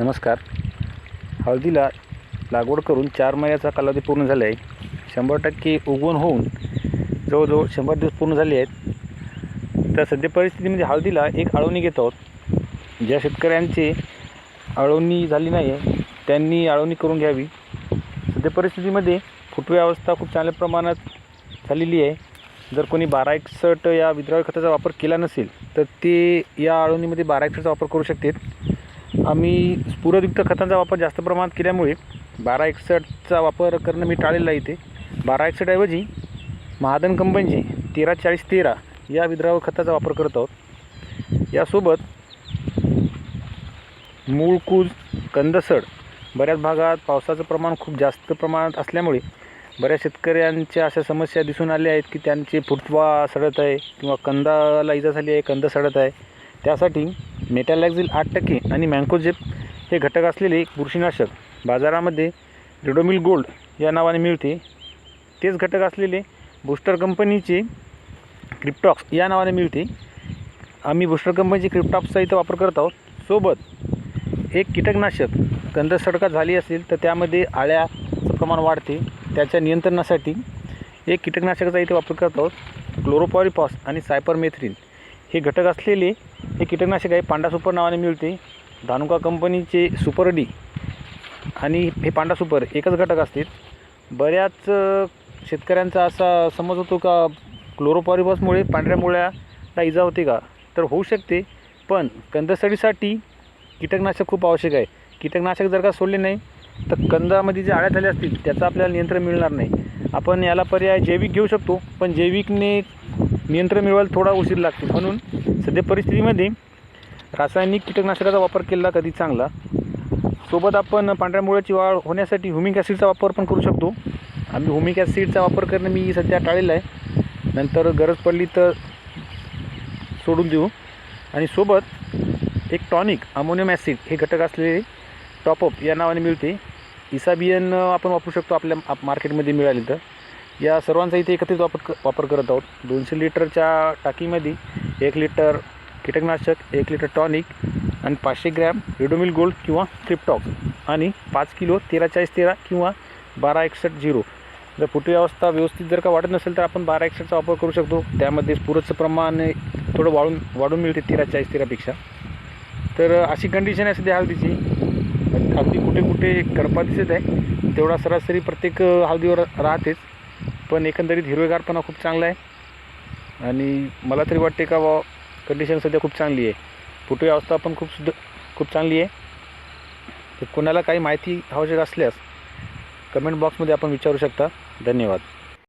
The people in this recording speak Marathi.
नमस्कार. हळदीला लागवड करून चार महिन्याचा कालावधी पूर्ण झाला आहे. शंभर टक्के उगवण होऊन जवळजवळ शंभर दिवस पूर्ण झाले आहेत. तर सध्या परिस्थितीमध्ये हळदीला एक आळवणी घेत आहोत. ज्या शेतकऱ्यांची आळवणी झाली नाही आहे त्यांनी आळवणी करून घ्यावी. सध्या परिस्थितीमध्ये फुटवे अवस्था खूप चांगल्या प्रमाणात झालेली आहे. जर कोणी बारा एकसठ या विद्राव्य खताचा वापर केला नसेल तर ते या आळवणीमध्ये बारा एकसठचा वापर करू शकतात. आम्ही स्फुरदयुक्त खतांचा वापर जास्त प्रमाणात केल्यामुळे बारा एकसठचा वापर करणं मी टाळलेला इथे. बारा एकसठऐवजी महादन कंपनीची तेरा चाळीस तेरा या विद्राव खताचा वापर करत आहोत. यासोबत मूळकूज कंदसड बऱ्याच भागात पावसाचं प्रमाण खूप जास्त प्रमाणात असल्यामुळे बऱ्याच शेतकऱ्यांच्या अशा समस्या दिसून आल्या आहेत की त्यांचे फुटवा सडत आहे किंवा कंदाला इजा झाली आहे कंद सडत आहे. त्यासाठी मेटॅलॅक्झिल आठ टक्के आणि मँकोजेप हे घटक असलेले एक बुरशीनाशक. बाजारामध्ये रिडोमिल गोल्ड या नावाने मिळते. तेच घटक असलेले बूस्टर कंपनीचे क्रिप्टॉक्स या नावाने मिळते. आम्ही बूस्टर कंपनीचे क्रिप्टॉक्सचा इथं वापर करत आहोत. सोबत एक कीटकनाशक गंध झाली असेल तर त्यामध्ये आळ्याचं प्रमाण वाढते. त्याच्या नियंत्रणासाठी एक कीटकनाशकाचा इथे वापर करत आहोत. क्लोरोपॉरिपॉस आणि सायपरमेथ्रिन. हे घटक असलेले हे कीटकनाशक आहे पांडा सुपर नावाने मिळते. धानुका कंपनीचे सुपर डी आणि हे पांडा सुपर एकच घटक असतील. बऱ्याच शेतकऱ्यांचा असा समज होतो का क्लोरोपॉरिबसमुळे पांढऱ्या मुळ्याला इजा होते का? तर होऊ शकते पण कंदसडीसाठी कीटकनाशक खूप आवश्यक आहे. कीटकनाशक जर का सोडले नाही तर कंदामध्ये जे आळ्या झाल्या असतील त्याचं आपल्याला नियंत्रण मिळणार नाही. आपण याला पर्याय जैविक घेऊ शकतो पण जैविकने नियंत्रण मिळवायला थोडा उशीर लागतो. म्हणून सध्या परिस्थितीमध्ये रासायनिक कीटकनाशकाचा वापर केला कधी चांगला. सोबत आपण पांढऱ्या मुळ्याची वाढ होण्यासाठी हुमिक ॲसिडचा वापर पण करू शकतो. आम्ही हुमिक ॲसिडचा वापर करणं मी सध्या टाळलेला आहे. नंतर गरज पडली तर सोडून देऊ. आणि सोबत एक टॉनिक अमोनियम ॲसिड हे घटक असलेले टॉपअप या नावाने मिळते. इसाबियन आपण वापरू शकतो आपल्या आप मार्केटमध्ये मिळाले तर या सर्वांचा इथे एकत्रित वापर क वापर करत आहोत. दोनशे लिटरच्या टाकीमध्ये एक लिटर कीटकनाशक एक लिटर टॉनिक आणि पाचशे ग्रॅम रेडोमिल गोल्ड किंवा क्रिप्टॉक्स आणि पाच किलो तेरा चाळीस तेरा किंवा बारा एकसष्ट झिरो. जर फुटवी अवस्था व्यवस्थित जर का वाढत नसेल तर आपण बारा एकसष्टचा वापर करू शकतो. त्यामध्ये पुरचं प्रमाण थोडं वाढून वाढून मिळते तेरा चाळीस तेरापेक्षा. तर अशी कंडिशन आहे सध्या हळदीची. अगदी कुठे कुठे करपा दिसत आहे. तेवढा सरासरी प्रत्येक हळदीवर राहतेच. पण एकंदरीत हिरवेगारपणा खूप चांगला आहे. आणि मला तरी वाटते का वा कंडिशन सध्या खूप चांगली आहे. फुटवी अवस्था पण खूप सुद्धा खूप चांगली आहे. तर कोणाला काही माहिती आवश्यक असल्यास कमेंट बॉक्समध्ये आपण विचारू शकता. धन्यवाद.